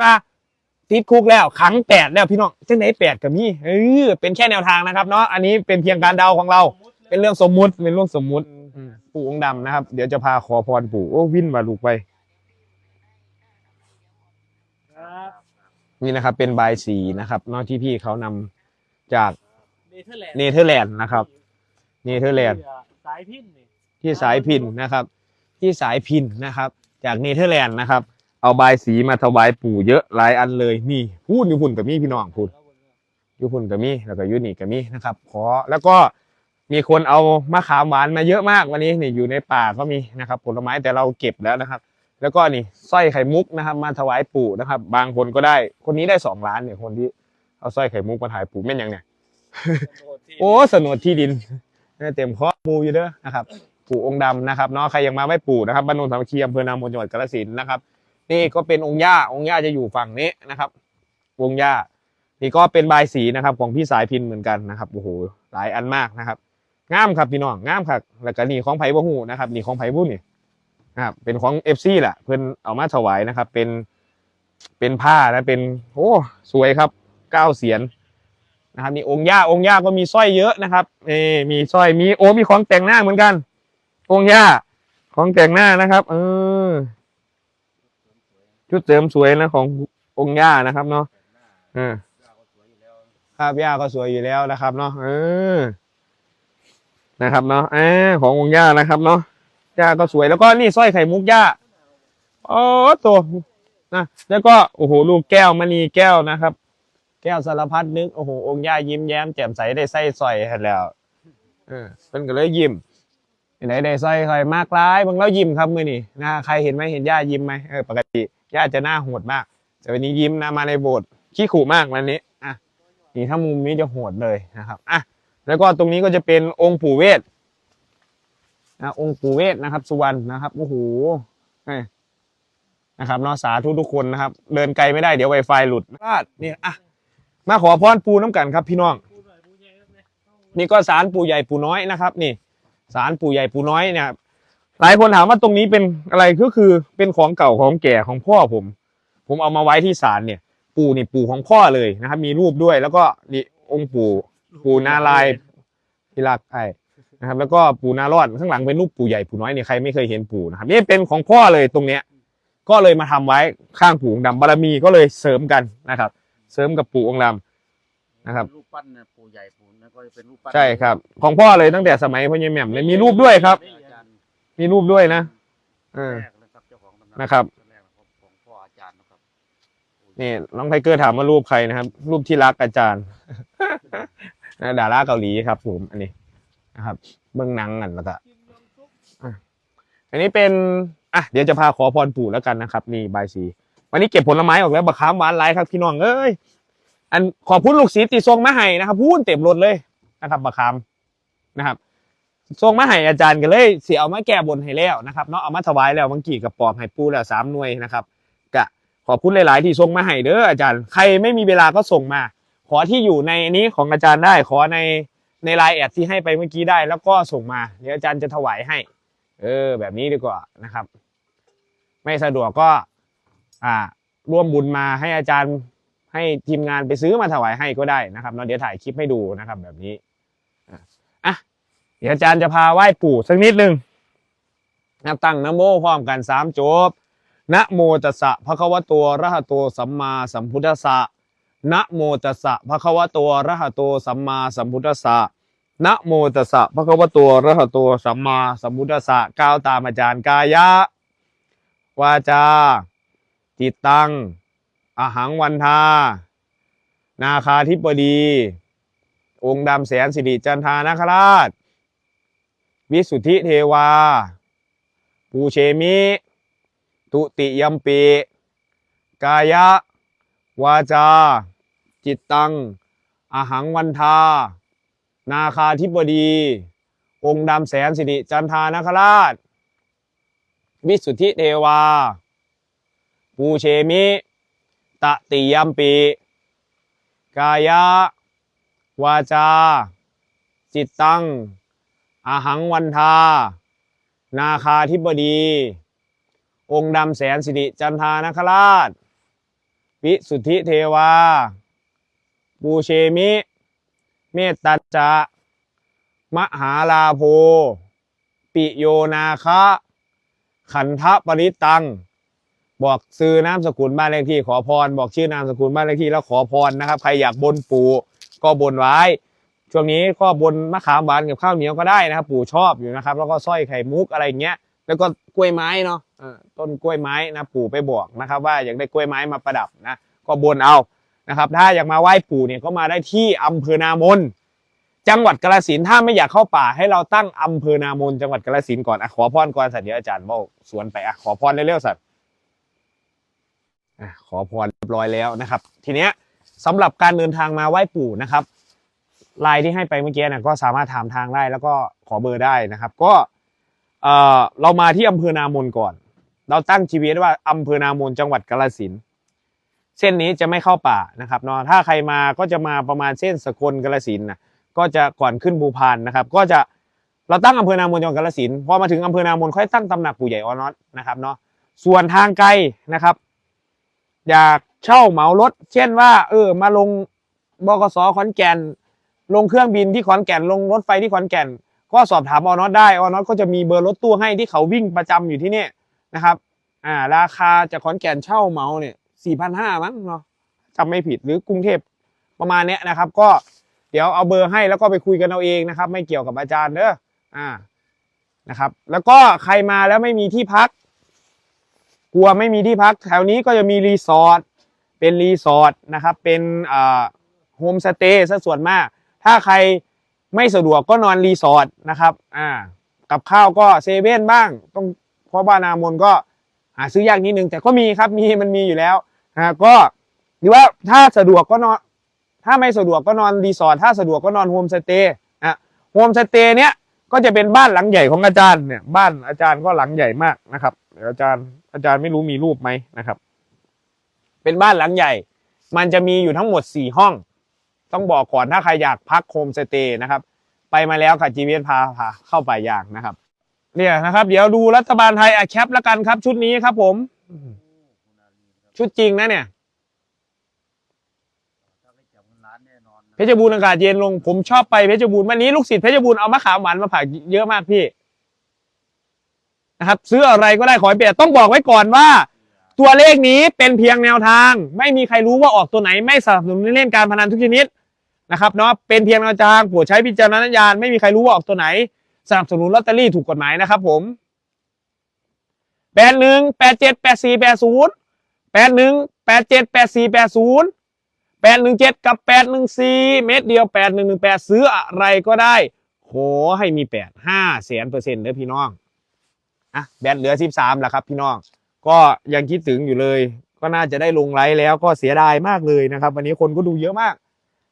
ว่าติดคุกแล้วขังแปดแล้วพี่น้องจังไหนแปดกับมีเออเป็นแค่แนวทางนะครับเนาะอันนี้เป็นเพียงการเดาของเรา เป็นเรื่องสมมุติเป็นเรื่องสมมุติอืมปู่องค์ดำนะครับ เดี๋ยวจะพาขอพรปู่โอ้วินมาลูกไปครับนี่นะครับ เป็นบายสีนะครับเนอกที่พี่เขานำจากเนเธอร์แลนด์เนเธอร์แลนด์นะครับเนเธอร์แลนด์สายพินนี่ที่สายพินนะครับ ที่สายพินนะครับ จากเนเธอร์แลนด์นะครับ เอาบายสีมาถวายปู่เยอะหลายอันเลยนี่พูดอยู่พุ่นกับมี่พี่น้องพูดอยู่พุ่นกับมี่แล้วก็อยูนี่กับมี่นะครับ ขอแล้วก็มีคนเอามะขามหวานมาเยอะมากวันนี้นี่อยู่ในป่าก็มีนะครับ ผลไม้แต่เราเก็บแล้วนะครับ แล้วก็นี่สร้อยไข่มุกนะครับ มาถวายปู่นะครับ บางคนก็ได้คนนี้ได้สองล้านเนี่ยคนที่เอาสร้อยไข่มุกมาถ่ายปู่แม่นยังเนี่ยโอ้สนดที่ดินเต็มข้อมูอยู่เด้อนะครับ ปู่องค์ดำนะครับเนาะใครยังมาไหว้ปู่นะครับบ้านโนนสามัคคีอำเภอนามนจังหวัดกาฬสินธุ์นะครับ นี่ก็เป็นองค์ย่าองค์ย่าจะอยู่ฝั่งนี้นะครับองค์ย่านี่ก็เป็นบายสีนะครับของพี่สายพินเหมือนกันนะครับโอ้โหหลายอันมากนะครับงามครับพี่น้องงามครับแล้วก็นี่ของไผ่บ่หูนะครับนี่ของไผ่บุญนี่นะครับเป็นของเอฟซีแหละเพิ่อนเอามาถวายนะครับ เป็นเป็นผ้านะเป็นโอ้สวยครับเก้าเสียนนะครับมีองค์ย่าองค์ย่าก็มีสร้อยเยอะนะครับเออมีสร้อยมีโอ้มีของแต่งหน้าเหมือนกัน องค์ย่าของแต่งหน้านะครับ เออ ชุดเสริมสวยนะขององค์ย่านะครับเนาะออครับย่าก็สวยอยู่แล้วนะครับเนาะเออนะครับเนาะเออขององค์ย่านะครับเนาะย่าก็สวยแล้วก็นี่สร้อยไข่มุกย่าโอ้ตัวนะแล้วก็โอ้โหลูกแก้วมณีแก้วนะครับ แก้วสารพัดนึกโอ้โหองค์ย่ายิ้มแย้มแจ่มใสได้ไส้สอยให้แล้วเออเป็นก็เลยยิ้มไหนได้สร้อยใครมากร้ายบางแล้วยิ้มครับมือนี่นะใครเห็นไหมเห็นย่ายิ้มไหมเออปกติ ย่าจะหน้าโหดมาก แต่วันนี้ยิ้มนะมาในโบสถ์ขี้ขู่มากวันนี้อะนี่ถ้ามุมนี้จะโหดเลยนะครับอะแล้วก็ตรงนี้ก็จะเป็นองค์ปู่เวทนะองค์ปู่เวทนะครับ สุวรรณนะครับโอ้โหนะครับนาะสาธุกทุกคนนะครับ เดินไกลไม่ได้เดี๋ยวไวไฟหลุดก็นี่อะมาขอพรปูน้ำกันครับพี่น้องพูดหน่อยพูดใหญ่ครับเนี่ยนี่ก็สารปู่ใหญ่ปู่น้อยนะครับ นี่สารปู่ใหญ่ปู่น้อยเนี่ย หลายคนถามว่าตรงนี้เป็นอะไรก็คือเป็นของเก่าของแก่ของพ่อผม ผมเอามาไว้ที่ศาลเนี่ย ปู่นี่ปู่ของพ่อเลยนะครับ มีรูปด้วย แล้วก็นี่องค์ปู่ปู่นาลายณ์พิรักไอ้นะครับ แล้วก็ปู่นารอดข้างหลังเป็นรูปปู่ใหญ่ปู่น้อยเนี่ยใครไม่เคยเห็นปู่นะครับนี่เป็นของพ่อเลยตรงเนี้ย ก็เลยมาทำไว้ข้างปู่องค์ดำบารมีก็เลยเสริมกันนะครับ เสริมกับปู่องค์ดำนะครับรูปปั้นเนี่ยปู่ใหญ่ปู่นั่นก็จะเป็นรูปปั้นใช่ครับ ของพ่อเลยตั้งแต่สมัยพ่อใหญ่แหม่มเลยมีรูปด้วยครับอาจารย์ มีรูปด้วยนะเออ แรกเลยครับเจ้าของตำนักนะครับ แรกของของพ่ออาจารย์นะครับนี่น้องไทเกอร์ถามว่ารูปใครนะครับ รูปที่รักอาจารย์ นะดาราเกาหลีครับผมอันนี้นะครับ เบื้องหนังกันแล้วก็อะอันนี้เป็นอะเดี๋ยวจะพาขอพรปู่แล้วกันนะครับ นี่ใบายสี วันนี้เก็บผลไม้ออกแล้วบักขามหวานหลายครับพี่น้องเอ้ยอันขอบคุณลูกศิษย์ที่ส่งมาให้นะครับพูดเต็มรถเลยนะครับบักขามนะครับ ส่งมาให้อาจารย์กันเลยเสียเอามาแก้บนให้แล้วนะครับเนาะเอามาถวายแล้วบางกี่กับปอบให้ปูแล้วสามหน่วยนะครับกะขอบคุณหลาย ๆ ที่ส่งมาให้เด้ออาจารย์ใครไม่มีเวลาก็ส่งมา ขอที่อยู่ในนี้ของอาจารย์ได้ขอในในไลน์แอดที่ให้ไปเมื่อกี้ได้ แล้วก็ส่งมาเดี๋ยวอาจารย์จะถวายให้ เออ แบบนี้ดีกว่านะครับ ไม่สะดวกก็อ่าร่วมบุญมาให้อาจารย์ให้ทีมงานไปซื้อมาถวายให้ก็ได้นะครับเนาะเดี๋ยวถ่ายคลิปให้ดูนะครับ แบบนี้ ดี๋ยวอาจารย์จะพาไหว้ปู่สักนิดหนึ่งนับตั้งนโมพร้อมกันสามจบนะโมตัสสะภะควตอะระหะโตสัมมาสัมพุทธัสสะนะโมตัสสะภะควตอะระหะโตสัมมาสัมพุทธัสสะนะโมตัสสะภะควตอะระหะโตสัมมาสัมพุทธัสสะก้าวตามอาจารย์กายะ วาจา จิตตังอหังวันทา นาคาธิปดี องค์ดำแสนสิริจันทานาคราช วิสุทธิเทวา ปูเชมิ ตุติยมปีกายะ วาจา จิตตัง อาหังวันทา นาคาธิปดี องค์ดำแสนสิริจันทานคราช วิสุทธิเทวา ปูเชมิ ตติยมปีกายะ วาจา จิตตัง อาหังวันทา นาคาธิบดี องค์ดำแสนสิริจันทานคราช วิสุทธิเทวา ปูเชมิ เมตตัจะ มหาลาโภ ปิโยนาคะ ขันทะปริตัง บอกซื้อนามสกุลบ้านเลขที่ขอพร บอกชื่อนามสกุลบ้านเลขที่แล้วขอพรนะครับ ใครอยากบนปู่ก็บนไว้ ช่วงนี้ก็บนมะขามหวานกับข้าวเหนียวก็ได้นะครับ ปู่ชอบอยู่นะครับ แล้วก็สร้อยไข่มุกอะไรอย่างเงี้ย แล้วก็กล้วยไม้เนาะต้นกล้วยไม้นะปู่ไปบอกนะครับ ว่าอยากได้กล้วยไม้มาประดับนะ ก็บนเอานะครับ ถ้าอยากมาไหว้ปู่เนี่ยก็มาได้ที่อำเภอนามนจังหวัดกาฬสินถ้าไม่อยากเข้าป่าให้เราตั้งอำเภอนามนจังหวัดกาฬสินก่อนอะขอพรก่อนสัตว์เดี๋ยวอาจารย์บอกสวนไปอะขอพรเร็วๆสัตว์อะขอพรเรียบร้อยแล้วนะครับ ทีเนี้ยสำหรับการเดินทางมาไหว้ปู่นะครับ ไลน์ที่ให้ไปเมื่อกี้นะก็สามารถถามทางได้แล้วก็ขอเบอร์ได้นะครับ ก็เออเรามาที่อำเภอนามนก่อน เราตั้ง GPS ว่าอำเภอนามนจังหวัดกาฬสินเส้นนี้จะไม่เข้าป่านะครับเนาะถ้าใครมาก็จะมาประมาณเส้นสกลกาฬสินนะก็จะก่อนขึ้นภูพานนะครับ ก็จะเราตั้งอำเภอนามนจังหวัดกาฬสินพอมาถึงอำเภอนามนค่อยตั้งตำหนักปู่ใหญ่ออนอตนะครับเนาะส่วนทางไกลนะครับ อยากเช่าเหมารถ เช่นว่า เออ มาลงบกสขอนแก่น ลงเครื่องบินที่ขอนแก่นลงรถไฟที่ขอนแก่น ก็สอบถามออนอตได้ออนอตก็จะมีเบอร์รถตู้ให้ที่เขาวิ่งประจำอยู่ที่นี่นะครับอ่าราคาจากขอนแก่นเช่าเหมาเนี่ยสี่พันห้ามั้งเนาะจำไม่ผิดหรือกรุงเทพประมาณเนี้ยนะครับ ก็เดี๋ยวเอาเบอร์ให้แล้วก็ไปคุยกันเอาเองนะครับ ไม่เกี่ยวกับอาจารย์เด้ออ่านะครับ แล้วก็ใครมาแล้วไม่มีที่พัก กลัวไม่มีที่พัก แถวนี้ก็จะมีรีสอร์ทเป็นรีสอร์ทนะครับ เป็นอ่าโฮมสเตย์ซะส่วนมาก ถ้าใครไม่สะดวกก็นอนรีสอร์ทนะครับอ่ากับข้าวก็เซเว่นบ้างต้องเพราะว่านามนก็หาซื้อยากนิดนึงแต่ก็มีครับมีมันมีอยู่แล้วนะก็หรือว่าถ้าสะดวกก็นอนถ้าไม่สะดวกก็นอนรีสอร์ทถ้าสะดวกก็นอนโฮมสเตย์นะโฮมสเตย์เนี้ยก็จะเป็นบ้านหลังใหญ่ของอาจารย์เนี่ยบ้านอาจารย์ก็หลังใหญ่มากนะครับเดี๋ยวอาจารย์อาจารย์ไม่รู้มีรูปไหมนะครับ เป็นบ้านหลังใหญ่ มันจะมีอยู่ทั้งหมดสี่ห้อง ต้องบอกก่อนถ้าใครอยากพักโฮมสเตย์นะครับ ไปมาแล้วค่ะจีเวพาพาเข้าไปอย่างนะครับเนี่ยนะครับ เดี๋ยวดูรัฐบาลไทยอะแคปแล้วกันครับ ชุดนี้ครับผม ชุดจริงนะเนี่ยถ้าไม่จับเงินล้านแน่นอนนะเพชรบูรณ์อากาศเย็นลงผมชอบไปเพชรบูรณ์วันนี้ลูกศิษย์เพชรบูรณ์เอามะขามหวานมาฝากเยอะมากพี่นะครับ ซื้ออะไรก็ได้ขอให้เปลี่ยนต้องบอกไว้ก่อนว่า ตัวเลขนี้เป็นเพียงแนวทาง ไม่มีใครรู้ว่าออกตัวไหนไม่สนับสนุนเล่นการพนันทุกชนิด นะครับเนาะเป็นเพียงแนวทางโปรดใช้วิจารณญาณไม่มีใครรู้ว่าออกตัวไหนสนับสนุนลอตเตอรี่ถูกกฎหมายนะครับผมแปดหนึ่งแปดเจ็ดแปดสี่แปดศูนย์แปดหนึ่งแปดเจ็ดแปดสี่แปดศูนย์แปดหนึ่งเจ็ดกับแปดหนึ่งสี่เม็ดเดียวแปดหนึ่งหนึ่งแปดซื้ออะไรก็ได้ขอให้มีแปดห้าแสนเปอร์เซ็นต์เด้อพี่น้องอะแบตเหลือสิบสามแล้วครับพี่น้อง ก็ยังคิดถึงอยู่เลย ก็น่าจะได้ลงไลฟ์แล้วก็เสียดายมากเลยนะครับ วันนี้คนก็ดูเยอะมาก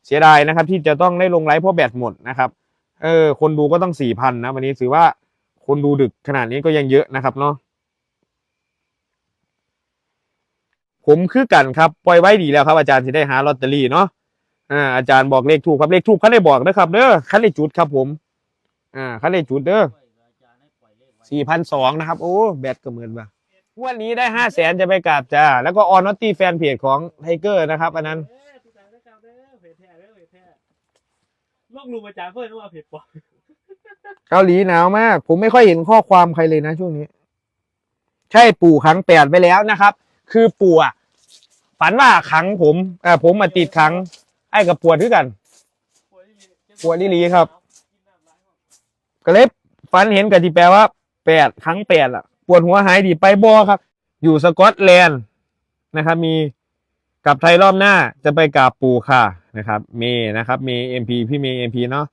เสียดายนะครับ ที่จะต้องได้ลงไลฟ์เพราะแบตหมดนะครับ เออ คนดูก็ต้องสี่พันนะวันนี้ถือว่าคนดูดึกขนาดนี้ก็ยังเยอะนะครับเนาะผมคือกันครับปล่อยไว้ดีแล้วครับอาจารย์จะได้หาลอตเตอรี่เนาะอ่าอาจารย์บอกเลขถูกครับเลขถูกเขาได้บอกนะครับเด้อคันได้จุดครับผม อ่าคันได้จุดเด้อสี่พันสองนะครับ โอ้แบตก็เหมือนว่ะวันนี้ได้ห้าแสนจะไปกราบจ้า แล้วก็ออนนอตตี้แฟนเพจของไทเกอร์นะครับ อันนั้น ลูกลุงอาจารย์เพื่อนว่าเพจปลอเกาหลีหนาวมาก ผมไม่ค่อยเห็นข้อความใครเลยนะช่วงนี้ ใช่ปู่ขังแปดไปแล้วนะครับ คือปู่อะฝันว่าขังผมอ่าผมมาติดขัง ไอ้กับปวดด้วยกัน ปวดอีหลีครับ ก็เลยฝันเห็นกับที่แปลว่าแปดครั้งแปดอะ ปวดหัวหายดีไปบอครับ อยู่สกอตแลนด์นะครับมี กลับไทยรอบหน้าจะไปกราบปู่ค่ะนะครับ เมย์นะครับ เมย์เอ็มพีพี่เมย์เอ็มพีเนาะ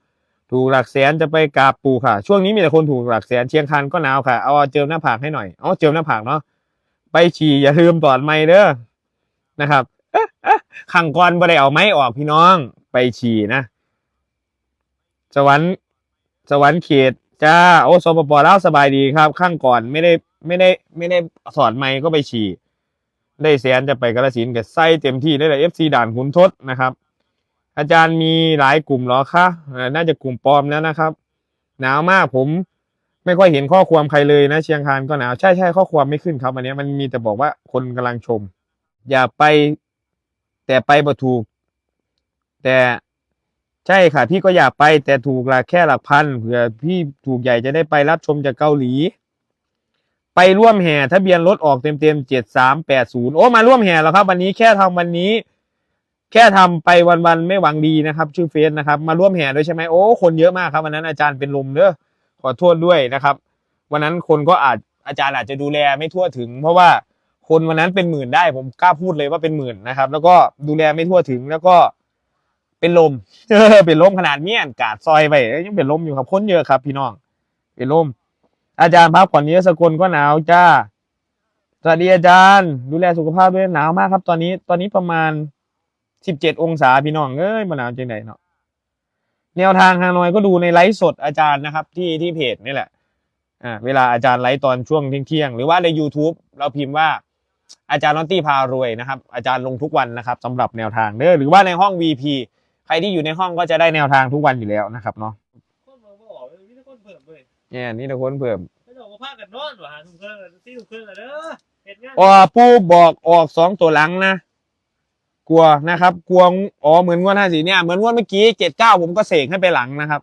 ถูกหลักแสนจะไปกราบปู่ค่ะ ช่วงนี้มีแต่คนถูกหลักแสนเชียงคานก็หนาวค่ะ เอาเจิมหน้าผากให้หน่อยเอาเจิมหน้าผากเนาะไปฉี่อย่าลืมตอดไม้เด้อนะครับขังกรบ่ได้เอาไม้ออกพี่น้องไปฉี่นะสวรรค์สวรรค์เขตจ้าโอ้สปปแลาวสบายดีครับ ข้างก่อนไม่ได้ไม่ได้ไม่ได้สอดไม้ก็ไปฉี่ ได้แสนจะไปกระสินกับไส้เต็มที่ได้เลยเอฟซีด่านขุนทศนะครับ อาจารย์มีหลายกลุ่มหรอคะน่าจะกลุ่มปลอมแล้วนะครับ หนาวมากผมไม่ค่อยเห็นข้อความใครเลยนะ เชียงคานก็หนาวใช่ใช่ข้อความไม่ขึ้นครับอันนี้มันมีแต่บอกว่าคนกำลังชม อย่าไป แต่ไปบ่ถูก แต่ใช่ค่ะ พี่ก็อยากไปแต่ถูกละแค่หลักพันเผื่อพี่ถูกใหญ่จะได้ไปรับชมจากเกาหลี ไปร่วมแห่ทะเบียนรถออกเต็มเต็มเจ็ดสามแปดศูนย์โอ้มาร่วมแห่แล้วครับ วันนี้แค่ทำวันนี้ แค่ทำไปวันๆไม่หวังดีนะครับ ชื่อเฟซนะครับ มาร่วมแห่ด้วยใช่ไหมโอ้คนเยอะมากครับวันนั้นอาจารย์เป็นลมเด้อขอโทษด้วยนะครับ วันนั้นคนก็อาจอาจารย์อาจจะดูแลไม่ทั่วถึง เพราะว่าคนวันนั้นเป็นหมื่นได้ผมกล้าพูดเลยว่าเป็นหมื่นนะครับ แล้วก็ดูแลไม่ทั่วถึงแล้วก็เป็นลมเป็นลมขนาดเมียนกาดซอยไปยังเป็นลมอยู่ครับคนเยอะครับ พี่น้องเป็นลม อาจารย์พักผ่อนเยอะสกลก็หนาวจ้าสวัสดีอาจารย์ ดูแลสุขภาพด้วยหนาวมากครับ ตอนนี้ตอนนี้ประมาณสิบเจ็ดองศาพี่น้องเอ้ยมาหนาวจังไหนเนาะแนวทางฮานอยก็ดูในไลฟ์สดอาจารย์นะครับ ที่ที่เพจนี่แหละอ่าเวลาอาจารย์ไลฟ์ตอนช่วงเที่ยง หรือว่าใน YouTube เราพิมพ์ว่าอาจารย์นอตตี้พารวยนะครับ อาจารย์ลงทุกวันนะครับสำหรับแนวทางเด้อหรือว่าในห้อง VP ใครที่อยู่ในห้องก็จะได้แนวทางทุกวันอยู่แล้วนะครับเนาะ มเลยเนี่ยนี่ทุกคนเพิ่มเขาจะบอกว่าพากันนอนว่ะหาทุ่มครึ่งอะสี่ทุ่มครึ่งอะเด้อเห็นงานอ๋อปูบอกออกสองตัวหลังนะ กลัวนะครับ กลัวอ๋อเหมือนงวดห้าสีเนี่ยเหมือนงวดเมื่อกี้เจ็ดเก้าผมก็เสกให้ไปหลังนะครับ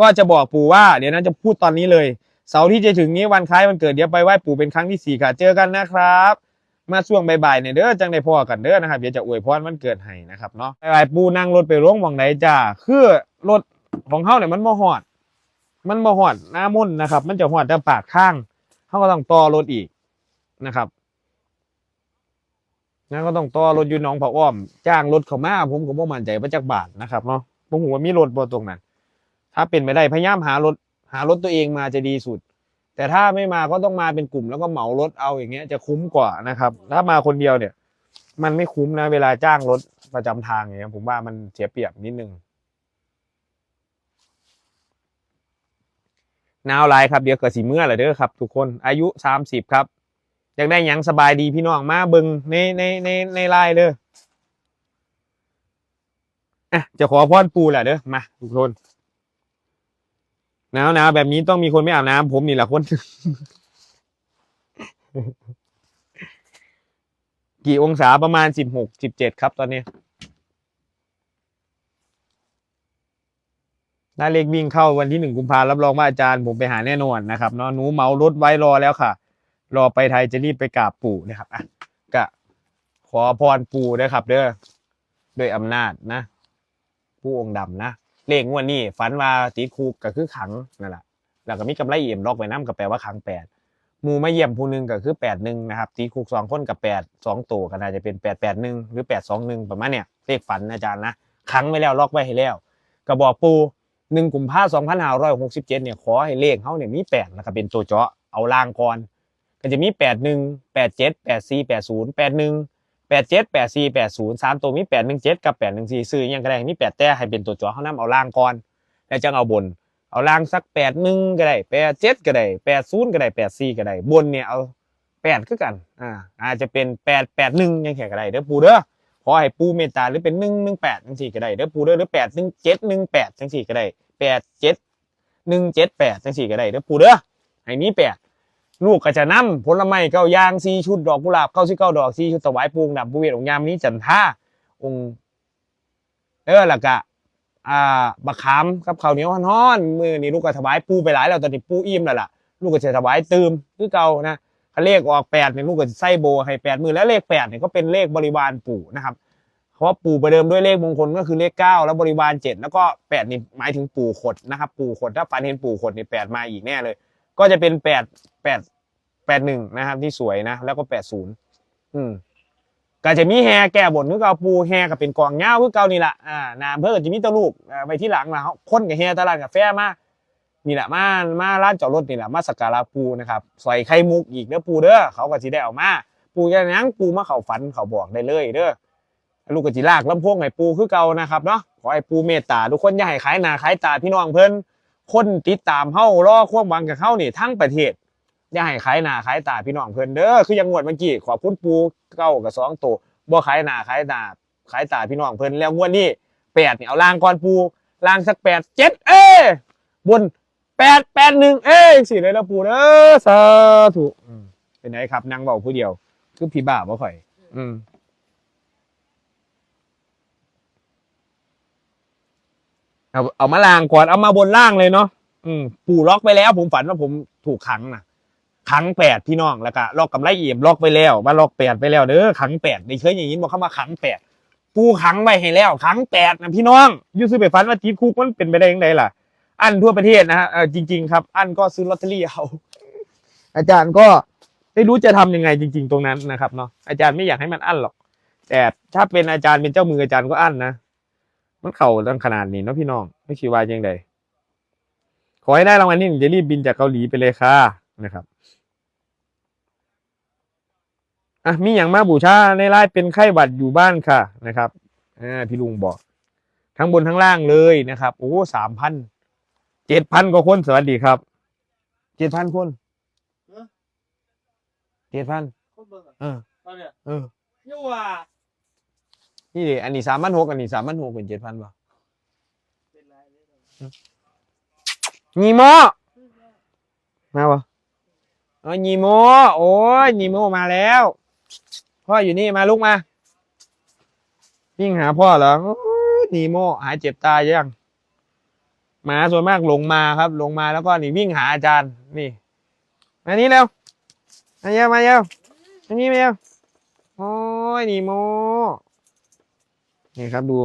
ก็จะบอกปู่ว่า เดี๋ยวนั้นจะพูดตอนนี้เลย เสาร์ที่จะถึงนี้วันคล้ายวันเกิดเดี๋ยวไปไหว้ปู่เป็นครั้งที่สี่ค่ะ เจอกันนะครับ มาช่วงบ่ายๆเนี่ยเด้อจังได้พ่อกันเด้อนะครับเดี๋ยวจะอวยพรวันเกิดให้นะครับเนาะบ่ายๆปู่นั่งรถไปร่วงหวังไหนจ้าคือรถของเขาเนี่ยมันบ่ฮอด มันบ่ฮอดหน้ามุ่นนะครับ มันจะฮอดแต่ปากข้างเขาก็ต้องต่อรถอีกนะครับงั้นก็ต้องต่อรถอยู่น้องผาอ้อม จ้างรถเขามาผมก็บ่มั่นใจว่าจักบาทนะครับเนาะผมหัวามีรถบ่ตรงนั้น ถ้าเป็นไปได้พยายามหารถหารถตัวเองมาจะดีสุด แต่ถ้าไม่มาก็ต้องมาเป็นกลุ่มแล้วก็เหมารถเอาอย่างเงี้ยจะคุ้มกว่านะครับ ถ้ามาคนเดียวเนี่ย มันไม่คุ้มนะ เวลาจ้างรถประจำทางอย่างเงี้ยผมว่ามันเสียเปรียบนิดนึง หนาวหลายครับเดี๋ยวเกิดสีเมื่อแหละเด้อครับ ทุกคนอายุสามสิบครับ อยากได้หยังสบายดีพี่น้องมาเบิงในในในในไลน์เด้ออะจะขอพรปูแหละเด้อมาทุกคนหนาวหนาวแบบนี้ต้องมีคนไม่อาบน้ำผมนี่แหละคนกี่องศาประมาณสิบหกสิบเจ็ดครับตอนนี้ ถ้าเลขวิ่งเข้าวันที่หนึ่งกุมภารับรองว่าอาจารย์ผมไปหาแน่นอนนะครับเนาะหนูเมารถไว้รอแล้วค่ะ รอไปไทยจะรีบไปกราบปู่นะครับอะก็ขอพรปู่นะครับ เด้อด้วยอำนาจนะ ผู้องค์ดำนะเลขงวดนี้ฝันว่าติดคุกก็คือขังนั่นแหละแล้วก็มีกำไรเอี่ยมล็อกไว้น้ำก็แปลว่าขังแปดหมูมาเยี่ยมผู้หนึ่งก็คือแปดหนึ่งนะครับติดคุกสองคนกับแปดสองตัวก็น่าจะเป็นแปดแปดหนึ่งหรือแปดสองหนึ่งประมาณเนี่ยเลขฝันอาจารย์นะขังไว้แล้วล็อกไว้ให้แล้วก็บอกปู หนึ่งกุมภาสองพันห้าร้อยหกสิบเจ็ดเนี่ยขอให้เลขเขาเนี่ยมีแปดแล้วก็เป็นตัวเจาะเอาลางก่อนก็จะมีแปดหนึ่งแปดเจ็ดแปดสี่แปดศูนย์แปดหนึ่งแปดเจ็ดแปดสี่แปดศูนย์สามตัวมีแปดหนึ่งเจ็ดกับแปดหนึ่งสี่ซื้อยังก็ได้มีแปดแต่ให้เป็นตัวเจ่อเขานำเอาลางก่อนแล้วจังเอาบน เอาลางสักแปดหนึ่งก็ได้แปดเจ็ดก็ได้แปดศูนย์ก็ได้แปดสี่ก็ได้บนเนี่ยเอาแปดคือกันอ่าอาจจะเป็นแปดแปดหนึ่งยังแค่ก็ได้เด้อปูเด้อ ขอให้ปูเมตตาหรือเป็นหนึ่งหนึ่งแปดจังสี่ก็ได้เด้อปูเด้อหรือแปดหนึ่งเจ็ดหนึ่งแปดจังสี่ก็ได้แปดเจ็ดหนึ่งเจ็ดแปดจังสี่ก็ได้เด้อปูเด้อให้มีแปดลูกก็จะนำผลไม้เก้ายางสี่ชุดดอกกุหลาบเก้าสิบเก้าดอกสี่ชุดถวายปูงดำปูเวทองยามนี้จันท่าองค์เออล้วก็อ่าบักขามกับข้าวเหนียวฮ้อนๆมือนี่ลูกก็ถวายปูไปหลายแล้วตอนนี้ปูอิ่มแล้วล่ะ ลูกก็จะถวายตืมคือเก่านะ เขาเลขออกแปดเนี่ยลูกก็จะใส่โบให้แปดมือแล้วเลขแปดเนี่ยก็เป็นเลขบริวารปู่นะครับเพราะว่าปู่ประเดิมด้วยเลขมงคลก็คือเลขเก้าแล้วบริวารเจ็ดแล้วก็แปดนี่หมายถึงปู่ขดนะครับ ปู่ขดถ้าฝันเห็นปู่ขดนี่แปดมาอีกแน่เลย ก็จะเป็นแปดแปดแปดหนึ่งนะครับ ที่สวยนะแล้วก็แปดศูนย์อืมก็จะมีแฮแก่บนคือเก่าปูแฮก็เป็นกองเงาคือเก่านี่แหละอ่านาอำเพื่อจะมีตะลูกไปที่หลังนะเขาคนกับแฮตลาดกาแฟมา นี่แหละมามาร้านจอดรถนี่แหละมาสักการะปูนะครับใส่ไข่มุกอีกเด้อปูเด้อเขาก็สิได้เอามา ปูจะยังปูมาเขาฝันเขาบอกได้เลยเด้อลูกก็จิลากลำโพงให้ปูคือเก่านะครับเนาะขอให้ปูเมตตาทุกคนอย่าให้ขายหน้าขายตาพี่น้องเพิ่นคนติดตามเฮารอความหวังกับเฮานี่ทั้งประเทศอย่าให้ขายหน้าขายตาพี่น้องเพิ่นเด้อคือยังงวดเมื่อกี้ขอบคุณปูเก้ากับสองตัวบ่ขายหน้าขายตาขายตาพี่น้องเพิ่นแล้วงวดนี้แปดนี่เอาล่างก่อนปูล่างสักแปดเจ็ดเอ้บน แปดแปดหนึ่งเอ้ยสี่เลยละปูเด้อสาธุอืเป็นไงครับนางเบาผู้เดียว คือพี่บ้าบ่ข่อย อืเอาเอามาล่างก่อนเอามาบนล่างเลยเนาะปูล็อกไปแล้ว ผมฝันว่าผมถูกขังนะขังแปดพี่น้องแล้วก็ล็อกกับไรเอี่ยมล็อกไปแล้วมาล็อกแปดไปแล้วเด้อขังแปดในเชื้ออย่างนี้บอกเข้ามาขังแปดปูขังไว้ให้แล้วขังแปดนะพี่น้องยูซื้อไปฝันว่าจีบคุกมันเป็นไปได้ยังไงล่ะ อั้นทั่วประเทศนะฮะเออจริง ๆ ครับ อั้นก็ซื้อลอตเตอรี่เอาอาจารย์ก็ไม่รู้จะทำยังไงจริง ๆ ตรงนั้นนะครับเนาะอาจารย์ไม่อยากให้มันอั้นหรอก แต่ถ้าเป็นอาจารย์เป็นเจ้ามืออาจารย์ก็อั้นนะมันเข่าตั้งขนาดนี้เนาะพี่น้องไม่คิดว่ายังไงขอให้ได้รางวัลที่จะรีบบินจากเกาหลีไปเลยค่ะนะครับอะมีอย่างมาบูชาในไลน์เป็นไข้หวัดอยู่บ้านค่ะนะครับอ่าพี่ลุงบอก ทั้งบนทั้งล่างเลยนะครับ โอ้สามพัน เจ็ดพันกว่าคนสวัสดีครับเจ็ดพันคนเจ็ดพันคนเบิ่งอะเออตอนเนี้ยเออยี่ว่านี่ดิอันนี้สามพันหกอันนี้สามพันหกเป็นเจ็ดพันป่ะเป็นไรเนี่ยนีโมมาป่ะอ๋อนีโมโอ้ยนีโมมาแล้วพ่ออยู่นี่มาลุกมาวิ่งหาพ่อเหรอโอ้ยนีโมหายเจ็บตายยัง หมาส่วนมากลงมาครับ ลงมาแล้วก็นี่วิ่งหาอาจารย์นี่มานี้เร็วมาเร็วมาเร็วมานี้มาเร็วโอ้ยนี่โมนี่ครับดู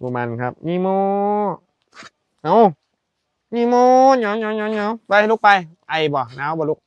ดูมันครับนี่โมเอานี่โมเหนียวเหนียวเหนียวเหนียวไปลุกไปไอบ่หนาวบ่ลุก